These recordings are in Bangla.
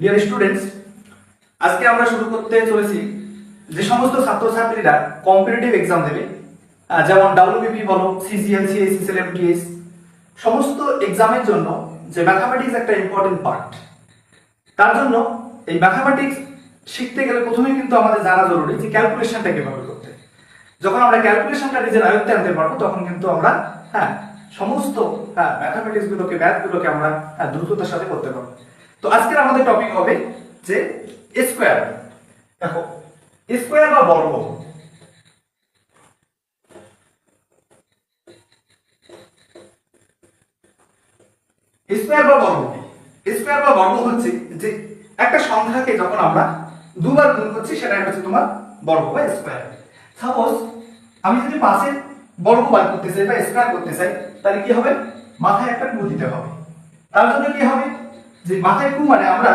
ডিয়ার স্টুডেন্টস আজকে আমরা শুরু করতে চলেছি যে সমস্ত ছাত্রছাত্রীরা কম্পিটিটিভ এক্সাম দেবে। যেমন ডাব্লিউবিপি বলো সিজিএল সিএসসি এমটিএস সমস্ত এক্সামের জন্য যে ম্যাথামেটিক্স একটা ইম্পর্টেন্ট পার্ট তার জন্য এই ম্যাথামেটিক্স শিখতে গেলে প্রথমে কিন্তু আমাদের জানা জরুরি যে ক্যালকুলেশনটা কীভাবে করতে। যখন আমরা ক্যালকুলেশনটা নিজের আয়ত্তে আনতে পারব তখন কিন্তু আমরা হ্যাঁ সমস্ত হ্যাঁ ম্যাথামেটিক্স গুলোকে ম্যাথ গুলোকে আমরা হ্যাঁ, দ্রুততার সাথে করতে পারব। তো আজকের আমাদের টপিক হবে যে স্কোয়ার দেখো স্কোয়ার বা বর্গ। স্কোয়ার বা বর্গ স্কোয়ার বা বর্গ হচ্ছে যে একটা সংখ্যাকে যখন আমরা দুবার গুণ করছি সেটা হচ্ছে তোমার বর্গ বা স্কোয়ার সাপোজ আমি যদি পাশের বর্গ বার করতে চাই বা স্কোয়ার করতে চাই, তাহলে কি হবে? মাথায় একটা টু দিতে হবে। তার জন্য কি হবে? যে মাথায় টু মানে আমরা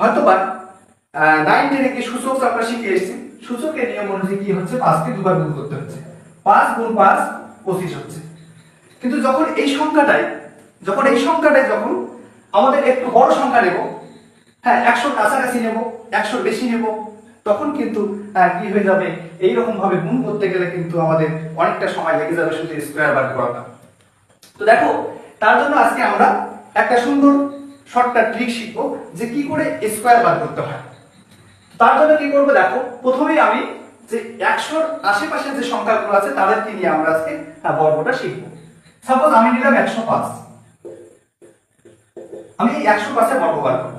হয়তো বা নাইন টেনে কি সূচক আমরা শিখে এসেছি। সূচকের নিয়ম অনুযায়ী কি হচ্ছে? পাঁচকে দুবার গুণ করতে হচ্ছে। পাঁচ গুণ পাঁচ, পঁচিশ হচ্ছে। কিন্তু যখন এই সংখ্যাটাই, যখন এই সংখ্যাটাই যখন আমাদের একটু বড় সংখ্যা নেব হ্যাঁ একশোর কাছাকাছি নেব, একশোর বেশি নেব, তখন কিন্তু কি হয়ে যাবে? এইরকম ভাবে গুণ করতে গেলে কিন্তু আমাদের অনেকটা সময় লেগে যাবে শুধু স্কোয়ার বার করাটা। তো দেখো, তার জন্য আজকে আমরা একটা সুন্দর শর্টকাট ট্রিক শিখব যে কি করে স্কোয়ার বার করতে হয়। তার জন্য কি করব দেখো, প্রথমেই আমি যে একশোর আশেপাশে যে সংখ্যাগুলো আছে তাদেরকে নিয়ে আমরা আজকে বর্গটা শিখব। সাপোজ আমি নিলাম একশো পাঁচ। আমি একশো পাঁচে বর্গ বার করব।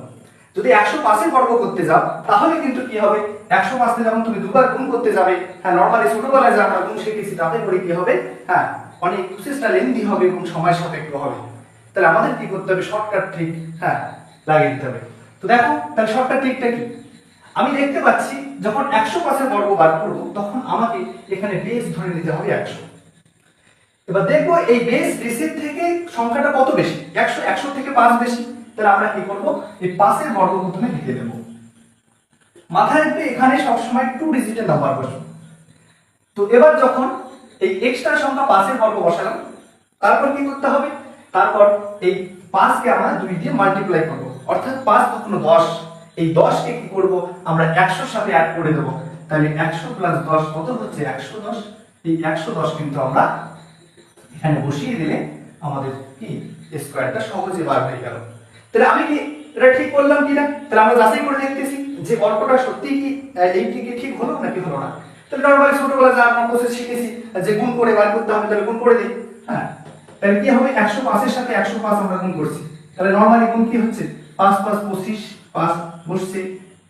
যদি একশো পাঁচে বর্গ করতে যাও, তাহলে কিন্তু কি হবে? একশো পাঁচে যখন তুমি দুবার গুণ করতে যাবে হ্যাঁ নর্মালি ছোটবেলায় যে আমরা গুণ শিখেছি, তাতে করে কি হবে? হ্যাঁ অনেক প্রসেসটা লেন্দি হবে এবং সময় সাপেক্ষ হবে। তাহলে আমাদের কি করতে হবে? শর্টকাট ট্রিক হ্যাঁ লাগিয়ে দিতে হবে। তো দেখো, তাহলে শর্টকাট ট্রিকটা কি? আমি দেখতে পাচ্ছি, যখন একশো পাঁচের বর্গ বার করব, তখন আমাকে এখানে বেস ধরে নিতে হবে একশো। এবার দেখব, এই বেস বেসের থেকে সংখ্যাটা কত বেশি? একশো একশো থেকে পাঁচ বেশি। তাহলে আমরা কি করব? এই পাঁচের বর্গ প্রথমে লিখে দেবো। মাথায় রাখবে, এখানে সবসময় টু ডিজিটের নাম্বার বসবে তো এবার যখন এই এক্সট্রা সংখ্যা পাঁচের বর্গ বসালাম, তারপর কি করতে হবে? তারপর এই পাঁচকে আমরা দুই দিয়ে মাল্টিপ্লাই করব। অর্থাৎ পাঁচ কখনো দশ। এই দশকে কি করব? আমরা একশোর সাথে অ্যাড করে দেবো। তাহলে একশো প্লাস দশ কত হচ্ছে? একশো দশ। এই একশো দশ কিন্তু আমরা এখানে বসিয়ে দিলে আমাদের কি? স্কোয়ারটা সহজে বার হয়ে গেল। তাহলে আমি কি এটা ঠিক করলাম কিনা? তাহলে আমরা যাচাই করে দেখতেছি যে অল্পটা সত্যি কি এইটি কি ঠিক হলো নাকি হলো না। তাহলে নর্মালি ছোটবেলা যা আমরা প্রসেস শিখেছি, যে গুণ করে বার করতে হবে, তাহলে গুণ করে দিই। হ্যাঁ? তাহলে কি হবে? একশো পাঁচের সাথে একশো পাঁচ আমরা গুণ করছি। তাহলে নর্মালি গুণ কি হচ্ছে? পাঁচ পাঁচ, পঁচিশ, পাঁচ বসছে।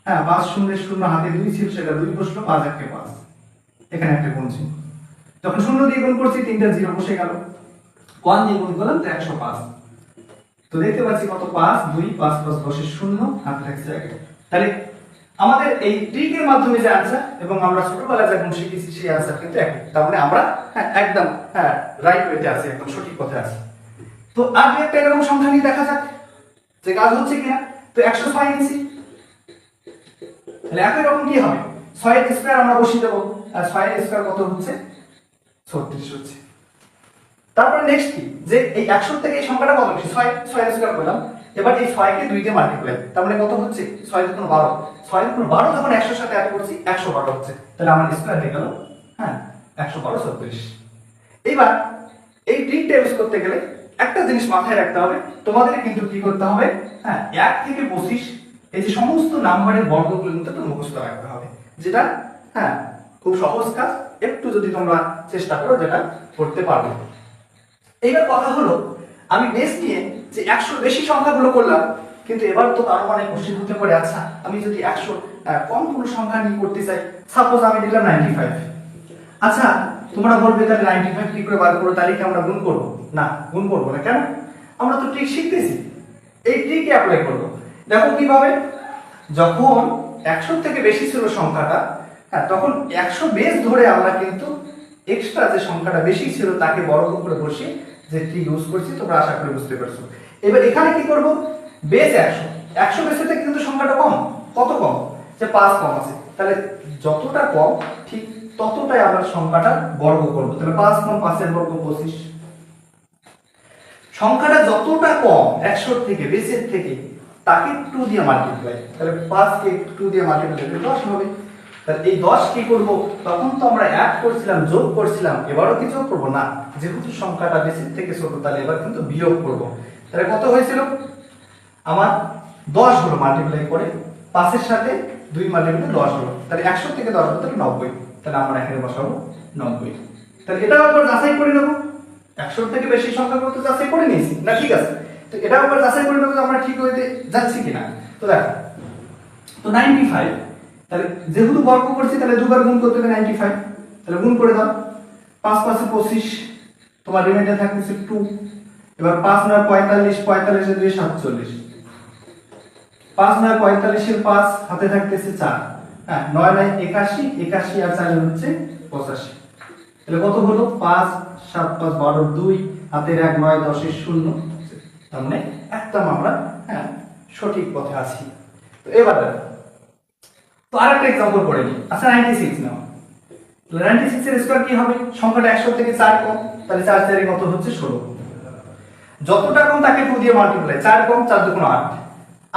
হ্যাঁ পাঁচ শূন্য শূন্য হাতে দুই ছিল, সেটা দুই বসল, পাঁচ একে পাঁচ। এখানে একটা গুণ ছিল। যখন শূন্য দিয়ে গুণ করছি, তিনটা জিরো বসে গেল। ওয়ান দিয়ে গুণ করলাম? তো একশো পাঁচ। তো দেখতে পাচ্ছি কত? পাঁচ, দুই, পাঁচ পাঁচ দশের শূন্য, হাত থাকছে তাহলে আমাদের এই ট্রিকের মাধ্যমে যে আনসার এবং আমরা ছোটবেলায় যখন শিখেছি সেই আনসার কিন্তু একই। তার মানে আমরা হ্যাঁ একদম হ্যাঁ রাইট ওয়েতে আছি, একদম সঠিক পথে আছি। তো দু একটা এরকম সংখ্যা নিয়ে দেখা যাক, যে কাজ হচ্ছে কিনা। তো একশো ছয় নিচ্ছি তাহলে একই রকম কি হবে? ছয়ের স্কোয়ার আমরা বসিয়ে দেবো। আর ছয়ের স্কোয়ার কত হচ্ছে? ছত্রিশ হচ্ছে। তারপর নেক্সট কি? যে এই একশো থেকে এই সংখ্যাটা কত বেশি? ছয় ছয় স্কোয়ার করলাম। এবার এই ছয়কে দুই দিয়ে মাল্টিপ্লাই তার মানে কত হচ্ছে? ছয় দুগুণ বারো। ছয় দুগুণ বারো যখন একশোর সাথে অ্যাড করছি, একশো বারো হচ্ছে। তাহলে আমার স্কোয়ার হয়ে গেল হ্যাঁ একশো বারো ছত্রিশ এইবার এই ট্রিকটা ইউজ করতে গেলে একটা জিনিস মাথায় রাখতে হবে। তোমাদের কিন্তু কি করতে হবে? হ্যাঁ এক থেকে পঁচিশ, এই যে সমস্ত নাম্বারের বর্গগুলো কিন্তু একটু মুখস্থ রাখতে হবে। যেটা হ্যাঁ খুব সহজ কাজ। একটু যদি তোমরা চেষ্টা করো যেটা করতে পারবে। এইবার কথা হলো আমি বেস নিয়ে যে একশোর বেশি সংখ্যাগুলো করলাম, কিন্তু এবার তো কারও অনেক কোশ্চেন হতে পারে। আচ্ছা আমি যদি একশো কম কোনো সংখ্যা নিয়ে করতে চাই সাপোজ আমি দিলাম নাইনটি ফাইভ আচ্ছা তোমরা বলবে তাহলে নাইনটি ফাইভ কি করে বার করব তাহলে কি আমরা গুণ করব? না, গুণ করব না। কেন? আমরা তো ট্রিক শিখতেছি। এই ট্রিকে অ্যাপ্লাই করব। দেখো কীভাবে? যখন একশো থেকে বেশি ছিল সংখ্যাটা হ্যাঁ তখন একশো বেস ধরে আমরা কিন্তু এক্সট্রা যে সংখ্যাটা বেশি ছিল, তাকে বড় করে বসে যে ট্রিক ইউজ করছি, তোমরা আশা করি বুঝতে পারছ। এবার এখানে কি করব? বেস একশো। একশো থেকে কিন্তু সংখ্যাটা কম। কত কম? যে পাঁচ কম আছে। তাহলে যতটা কম, ঠিক ততটাই আমরা সংখ্যাটা বর্গ করব। তাহলে পাঁচ কম পাঁচের বর্গ পঁচিশ। সংখ্যাটা যতটা কম একশোর থেকে বেসের থেকে, তাকে টু দিয়ে মাল্টিপ্লাই তাহলে পাঁচকে টু দিয়ে মাল্টিপ্লাই দশ হবে। তাহলে এই দশ কি করব? তখন তো আমরা এক করছিলাম, যোগ করছিলাম, এবারও কি যোগ করব? না, যেহেতু সংখ্যাটা বেশি থেকে ছোট, তাহলে এবার কিন্তু বিয়োগ করব। তাহলে কত হয়েছিল? আমার দশ হলো মাল্টিপ্লাই করে পাঁচের সাথে দুই মাল্টিপ্লাই দশ হলো। তাহলে একশো থেকে দশ হলো, তাহলে নব্বই। তাহলে আমরা এখানে বসাবো নব্বই। তাহলে এটাও একবার যাচাই করে নেব। একশোর থেকে বেশি সংখ্যা করতে যাচাই করে নিয়েছি, না ঠিক আছে? তো এটাও একবার যাচাই করে নেব আমরা ঠিক হইতে যাচ্ছি কিনা। তো দেখো, তো নাইনটি ফাইভ তাহলে যেহেতু বর্গ করছি, তাহলে দুবার গুণ করতে হবে নাইনটি ফাইভ তাহলে গুণ করে দাও। পাঁচ পাঁচে পঁচিশ, তোমার রিমাইন্ডার থাকতেছে টু এবার পাঁচ নয় পঁয়তাল্লিশ, পঁয়তাল্লিশে দুই, সাতচল্লিশ। পাঁচ নয় পঁয়তাল্লিশের পাঁচ হাতে থাকতেছে চার। হ্যাঁ নয় নয় একাশি একাশি আর চার হচ্ছে পঁচাশি। তাহলে কত হলো? পাঁচ, সাত, পাঁচ, বারো, দুই, হাতের এক, নয়, দশের শূন্য। তার মানে একদম আমরা হ্যাঁ সঠিক পথে আছি। তো এবার তো আরেকটা এক্সাম্পল করে নিই। আচ্ছা নাইনটি সিক্স নাও। নাইনটি সিক্স এর স্কোয়ার কি হবে? সংখ্যাটা একশো থেকে চার কম, তাহলে চার চারে কত হচ্ছে ষোলো। যতটা কম তাকে টু দিয়ে মাল্টিপ্লাই চার কম, চার দুগুণ আট।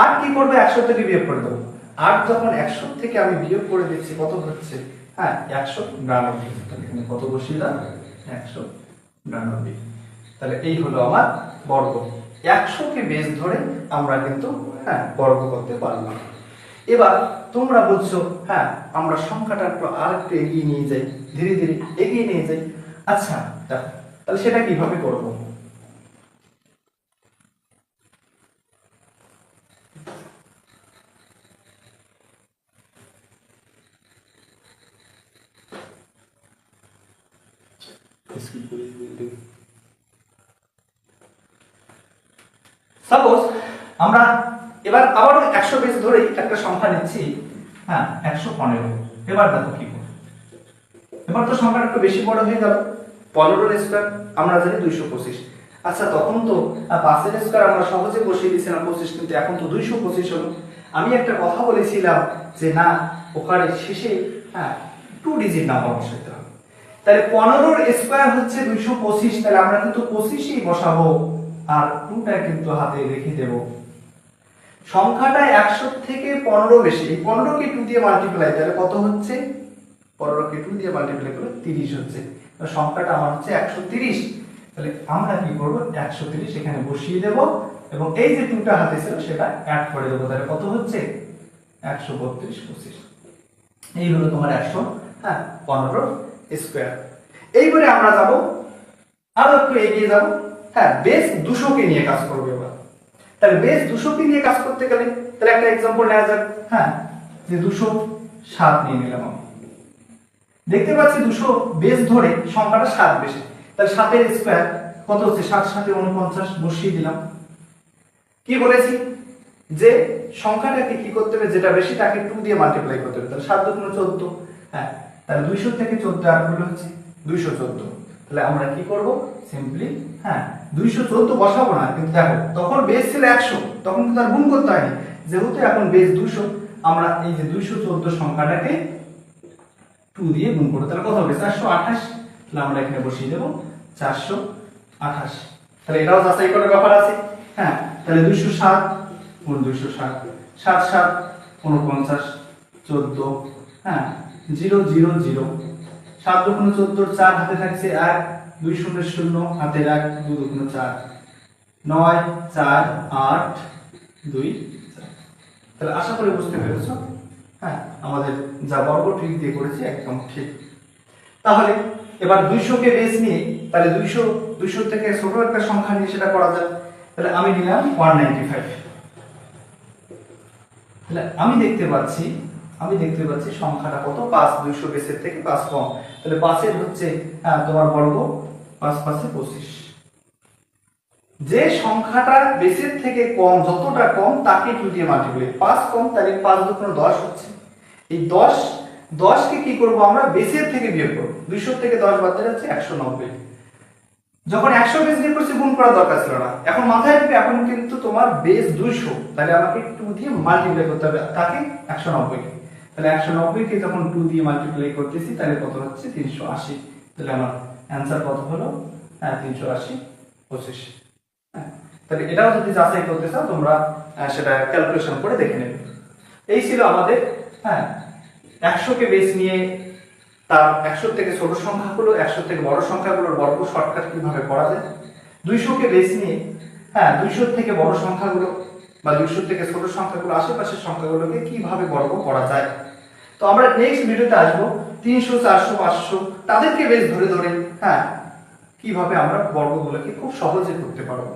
আট কি করবে? একশো থেকে বিয়োগ করে দেবো। আট যখন একশো থেকে আমি বিয়োগ করে দিচ্ছি, কত হচ্ছে? হ্যাঁ একশো বিরানব্বই। কত বসিয়ে দাও? একশো বিরানব্বই। তাহলে এই হলো আমার বর্গ। একশোকে বেস ধরে আমরা কিন্তু হ্যাঁ বর্গ করতে পারলাম। এবার তোমরা বলছো হ্যাঁ আমরা সংখ্যাটা একটু আর একটু এগিয়ে নিয়ে যাই, ধীরে ধীরে এগিয়ে নিয়ে যাই। আচ্ছা তাহলে সেটা কীভাবে করব? সাপোজ আমরা এবার আবার একশো বেস ধরে একটা সংখ্যা নিচ্ছি। হ্যাঁ একশো পনেরো। এবার দেখো কি করব। এবার তো সংখ্যাটা একটু বেশি বড় হয়ে গেল। পনেরোর স্কোয়ার আমরা জানি দুইশো পঁচিশ। আচ্ছা তখন তো পাঁচের স্কোয়ার আমরা সহজে বসিয়ে দিয়েছিলাম পঁচিশ, কিন্তু এখন তো দুইশো পঁচিশ হলো। আমি একটা কথা বলেছিলাম যে না, ওখানে শেষে হ্যাঁ টু ডিজিট নাম্বার বসাইতে হবে। তাহলে পনেরোর স্কোয়ার হচ্ছে দুইশো পঁচিশ, তাহলে আমরা কিন্তু পঁচিশেই বসাবো। আর টুটা কিন্তু হাতে রেখে দেব। সংখ্যাটা একশো থেকে পনেরো বেশি, এই পনেরোকে টু দিয়ে মাল্টিপ্লাই তাহলে কত হচ্ছে? পনেরো পনেরোকে টু দিয়ে মাল্টিপ্লাই করলে তিরিশ হচ্ছে। সংখ্যাটা আমার হচ্ছে একশো তিরিশ। তাহলে আমরা কি করব? একশো তিরিশ এখানে বসিয়ে দেব এবং এই যে টুটা হাতে ছিল সেটা অ্যাড করে দেবো। তাহলে কত হচ্ছে? একশো বত্রিশ পঁচিশ। এই হলো তোমার একশো হ্যাঁ পনেরো স্কোয়ার এইবারে আমরা যাব, আরও একটু এগিয়ে যাব। হ্যাঁ বেস দুশোকে নিয়ে কাজ করব তাহলে বেস দুশোকে নিয়ে কাজ করতে গেলে? তাহলে একটা এক্সাম্পল নেওয়া যাক। হ্যাঁ যে দুশো সাত নিয়ে নিলাম আমি। দেখতে পাচ্ছি দুশো বেস ধরে, সংখ্যাটা সাত বেশি। তাহলে সাতের স্কোয়ার কত হচ্ছে? সাত সাথে উনপঞ্চাশ বসিয়ে দিলাম। কি বলেছি? যে সংখ্যাটাকে কি করতে হবে? যেটা বেশি তাকে টু দিয়ে মাল্টিপ্লাই করতে হবে। তাহলে সাত দুগুণ চোদ্দ। হ্যাঁ তাহলে দুইশো থেকে চোদ্দ আর হচ্ছে দুইশো চোদ্দ। তাহলে আমরা কি করব? সিম্পলি হ্যাঁ দুইশো চোদ্দ বসাবো না, কিন্তু দেখো, তখন বেস ছিল একশো, তখন কিন্তু আর গুণ করতে হয়নি। যেহেতু এখন বেস দুশো আমরা এই যে দুইশো চোদ্দ সংখ্যাটাকে টু দিয়ে গুণ করব, তাহলে কত হবে? চারশো আঠাশ, তাহলে আমরা এখানে বসিয়ে দেবো, চারশো আঠাশ। তাহলে এটাও যাচাই করার ব্যাপার আছে। হ্যাঁ তাহলে দুইশো সাত গুণ দুইশো সাত সাত সাত উনপঞ্চাশ চোদ্দ হ্যাঁ জিরো জিরো জিরো। সাত দুগুণ চোদ্দোর চার হাতে থাকছে এক দুই শূন্য শূন্য হাতের এক দুই দুগুণ চার। নয়, চার, আট, দুই তাহলে আশা করি বুঝতে পেরেছ? হ্যাঁ আমাদের যা বর্গ ঠিক দিয়ে করেছি, একদম ঠিক। তাহলে এবার দুইশো কে বেস নিয়ে, তাহলে দুইশো দুইশো থেকে ছোট একটা সংখ্যা নিয়ে সেটা করা যায় তাহলে আমি নিলাম ওয়ান নাইনটি ফাইভ তাহলে আমি দেখতে পাচ্ছি, আমি দেখতে পাচ্ছি সংখ্যাটা কত? পাঁচ, দুইশো বেসের থেকে পাঁচ কম। তাহলে পাঁচের হচ্ছে তোমার বর্গ। পাঁচ, পাঁচে পঁচিশ। যে সংখ্যাটা বেসের থেকে কম, যতটা কম, তাকে টু দিয়ে মাল্টিপ্লাই পাঁচ কম, তাহলে পাঁচ দুগুণ দশ হচ্ছে। এই দশ, দশকে কি করব আমরা? বেসের থেকে বিয়োগ করব। দুইশো থেকে দশ বাদ দিলে হচ্ছে একশো নব্বই। যখন একশো বেস বের করছি, গুণ করার দরকার ছিল না। এখন মাথায় রাখবে, এখন কিন্তু তোমার বেস দুইশো। তাহলে আমাকে টু দিয়ে মাল্টিপ্লাই করতে হবে, তাকে একশো নব্বই। তাহলে একশো নব্বই কে যখন টু দিয়ে মাল্টিপ্লাই করতেছি, তাহলে কত হচ্ছে? তিনশো আশি। তাহলে আমার অ্যান্সার কত হলো? হ্যাঁ তিনশো আশি, পঁচিশ। হ্যাঁ তাহলে এটাও যদি যাচাই করতে চাও, তোমরা সেটা ক্যালকুলেশন করে দেখে নেবে। এই ছিল আমাদের হ্যাঁ একশোকে বেস নিয়ে তার একশো থেকে ছোট সংখ্যাগুলো একশো থেকে বড় সংখ্যাগুলোর বর্গ শর্টকাট কীভাবে করা যায়? দুইশোকে বেস নিয়ে হ্যাঁ দুইশোর থেকে বড় সংখ্যাগুলো বা দুইশো থেকে ছোট সংখ্যাগুলো, আশেপাশের সংখ্যাগুলোকে কীভাবে বর্গ করা যায়? তো আমরা নেক্সট ভিডিওতে আসব। তিনশো, চারশো, পাঁচশো, তাদেরকে বেশ ধরে ধরে হ্যাঁ কীভাবে আমরা বর্গগুলোকে খুব সহজে করতে পারব?